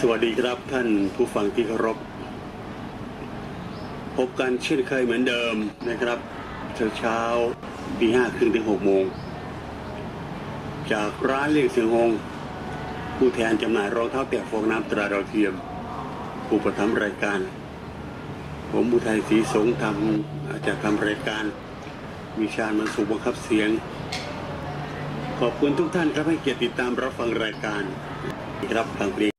สวัสดีครับท่านผู้ฟังที่เคารพ พบกันเช่นเคยเหมือนเดิมนะครับเช้าเช้าๆตีห้าครึ่งถึงหกโมง จากร้านเลี้ยงเสียงฮงผู้แทนจำหน่ายรองเท้าแตะฟองน้ำตราดาวเทียม ผู้ประทำรายการ ผมบุทัยศรีสงฆ์ทำอาจจะทำรายการ มีชาญมันสุขบังคับเสียง ขอบคุณทุกท่านครับให้เกียรติติดตามรับฟังรายการครับทางเพลง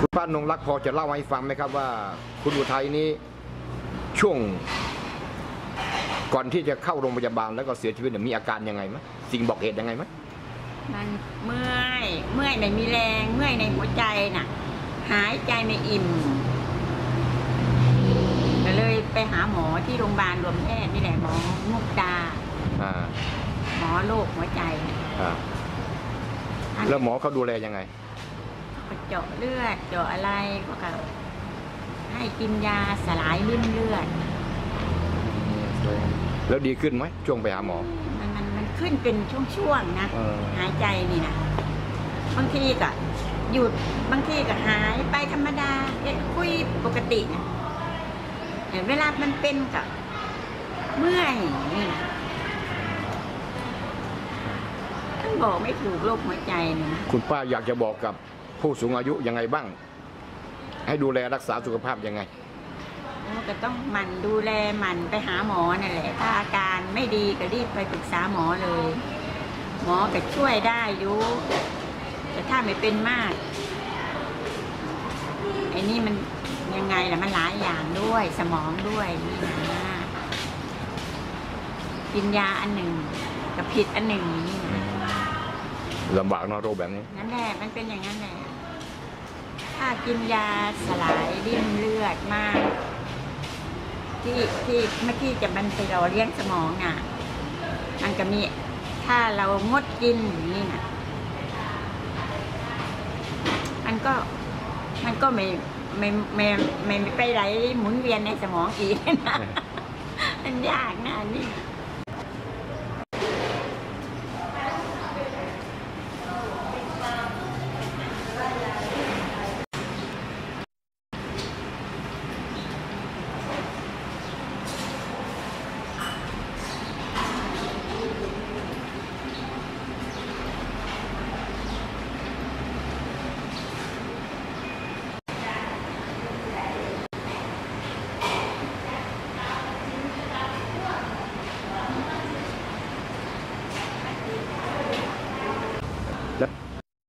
คุณป้านงรักพอจะเล่าให้ฟังไหมครับว่า คุณอุทัยนี้ช่วง ก่อนที่จะเข้าโรงพยาบาลแล้วก็เสียชีวิตเนี่ยมีอาการยังไงไหมสิ่งบอกเหตุยังไงไหมมันเมื่อยเมื่อยไม่มีแรง เมื่อยในหัวใจน่ะ หายใจไม่อิ่มก็เลยไปหาหมอที่โรงพยาบาลรวมแพทย์นี่แหละหมอมุกดาอ่าหมอโรคหัวใจน่ะอ่าท่านแล้วหมอเขาดูแลยังไง ก็เจาะเลือดเจาะอะไรก็ก็ให้กินยาสลายริ่มเลือด แล้วดีขึ้นไหมช่วงไปหาหมอ มันมันมันขึ้นเป็นช่วงๆนะ เออ หายใจนี่นะบางทีก็หยุดบางทีก็หายไปธรรมดาเอ๊ะคุยปกตินะแต่เวลามันเป็นกับเมื่อยนี่นะต้องบอกไม่ถูกโรคหัวใจเนี่ยนะคุณป้าอยากจะบอกกับ ผู้สูงอายุยังไงบ้าง ให้ดูแลรักษาสุขภาพยังไงก็ต้องหมั่นดูแลหมั่นไปหาหมอนั่นแหละ ถ้าอาการไม่ดีก็รีบไปปรึกษาหมอเลย หมอก็ช่วยได้อยู่แต่ถ้าไม่เป็นมากไอ้นี่มันยังไงล่ะมันหลายอย่างด้วยสมองด้วยนี่นะกินยาอันหนึ่งกับผิดอันหนึ่งนี่นะ ลำบากเนอะโรคแบบนี้ นั่นแหละมันเป็นอย่างนั้นแหละถ้ากินยาสลายริ่มเลือดมาก ที่ที่เมื่อกี้จะมันไปเราเลี้ยงสมองอะ มันก็มีถ้าเรางดกินอย่างนี้นะมันก็มันก็ไม่ไม่ไม่ไม่ไม่ไปไหลหมุนเวียนในสมองอีกนะ มันยากนะอันนี่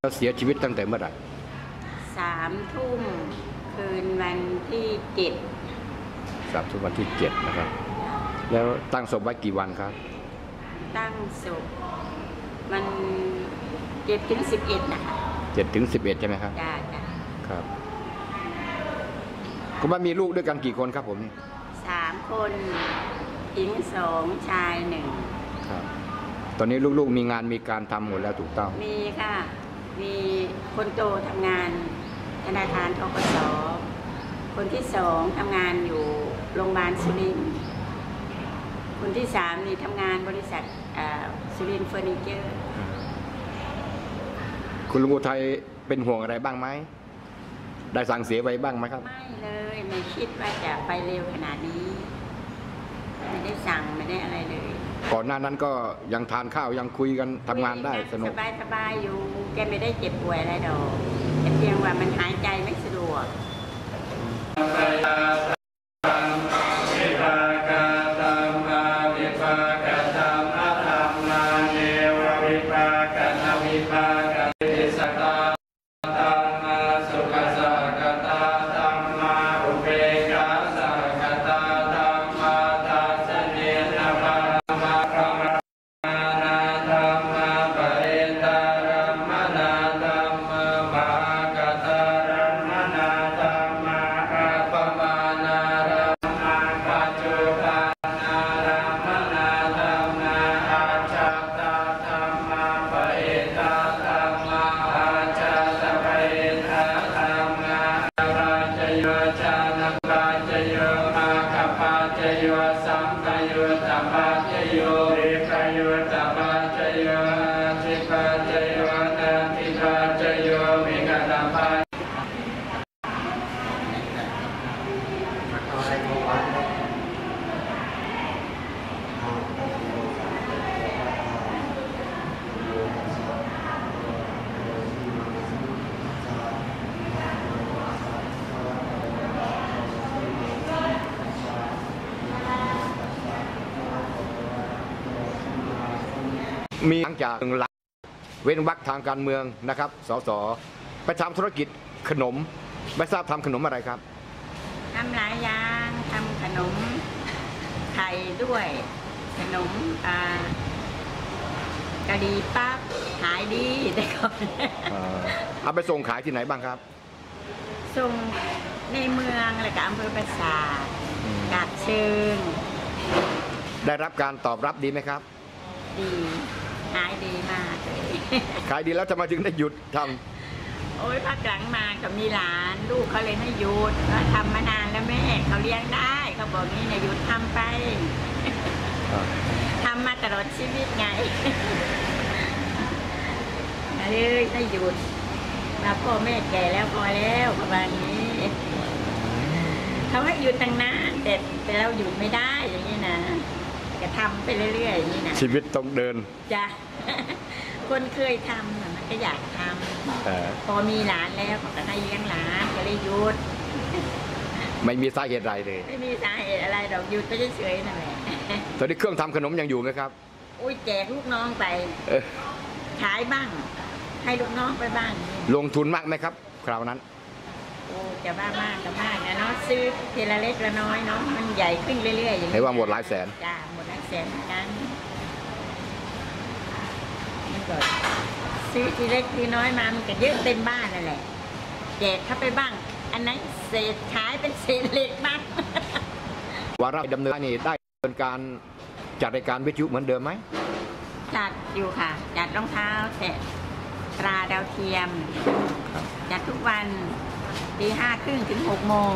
แล้วเสียชีวิตตั้งแต่เมื่อไหร่สามทุ่มคืนวันที่เจ็ดสามทุกวันที่เจ็ดนะครับ แล้วตั้งศพไว้กี่วันครับ ตั้งศพมันเจ็ดถึงสิบเอ็ดนะคะเจ็ดถึงสิบเอ็ดใช่ไหมครับจ้าจ้าครับคุณป้ามีลูกด้วยกันกี่คนครับผมนี่สามคนหญิงสองชายหนึ่งครับ ตอนนี้ลูกๆมีงานมีการทำหมดแล้วถูกต้อง มีค่ะ มีคนโตทำงานธนาคารทกสคนที่สองทำงานอยู่โรงพยาบาลสุรินทร์คนที่สามนี่ทำงานบริษัทอ่าสุรินทร์เฟอร์นิเจอร์คุณลุงอุทัยเป็นห่วงอะไรบ้างไหม ได้สั่งเสียไว้บ้างไหมครับ ไม่เลยไม่คิดว่าจะไปเร็วขนาดนี้ ไม่ได้สั่งไม่ได้อะไรเลย ก่อนหน้านั้นก็ยังทานข้าวยังคุยกันทำงานได้สนุก สบายสบายๆอยู่ แกไม่ได้เจ็บป่วยอะไรดอกแต่เพียงว่ามันหายใจไม่สะดวก สัมปัจโยเรประโยชน์สัม มีหลังจากหลังเว้นวักทางการเมืองนะครับ สส ไปทำธุรกิจขนม ไม่ทราบทำขนมอะไรครับทำหลายอย่างทำขนมไข่ด้วย ขนมอ่ากะหรี่ปั๊บขายดีแต่ก่อนเอาไปส่งขายที่ไหนบ้างครับ ส่งในเมืองแล้วก็อำเภอปราสาทกาดเชิง ได้รับการตอบรับดีไหมครับ ดี ขายดีมากเลยขายดีแล้วทำไมถึงได้หยุดทโอ้ยพักหลังมากับมีหลานลูกเขาเลยให้หยุดว่าทำมานานแล้วแม่เขาเลี้ยงได้เขาบอกนี่เนี่ยหยุดทำไปำทำมาตลอดชีวิตไงเลยให้หยุดมาพ่อแม่แก่แล้วพอแล้วประมาณนี้เขาให้หยุดตั้งนานแต่แต่เราหยุดไม่ได้อย่างนี้นะ ก็ทำไปเรื่อยๆอย่างนี้นะชีวิตต้องเดินจ้ะ คนเคยทำน่ะมันก็อยากทเอ่อำพอมีหลานแล้วเขาก็ให้เลี้ยงหลานก็เลยหยุด ไม่มีสาเหตุใดเลย ไม่มีสาเหตุอะไรดอกหยุดไปเฉยๆนั่นแหละ ตอนนี้เครื่องทำขนมยังอยู่ไหมครับ อุ้ยแจกลูกน้องไปเออขายบ้าง ให้ลูกน้องไปบ้าง ลงทุนมากไหมครับ คราวนั้น โอ้จะบ้ามากก็มากนะเนาะซื้อทีละเล็กละน้อยเนาะมันใหญ่ขึ้นเรื่อยๆอย่างเห็นว่าหมดหลายแสน จ้าหมดหลายแสนเหมือนกันมันก็ซื้อทีเล็กทีน้อยมามันก็เยอะเต็มบ้านนั่นแหละแจกเข้าไปบ้าง อันนั้นเศษขายเป็นเศษเหล็กบ้าง วาระดำเนินนี่ได้ดำเนินการจัดรายการวิทยุเหมือนเดิมไหม จัดอยู่ค่ะ จัดรองเท้าแตะตราดาวเทียม จัดทุกวัน ตีห้าครึ่งถึงหกโมง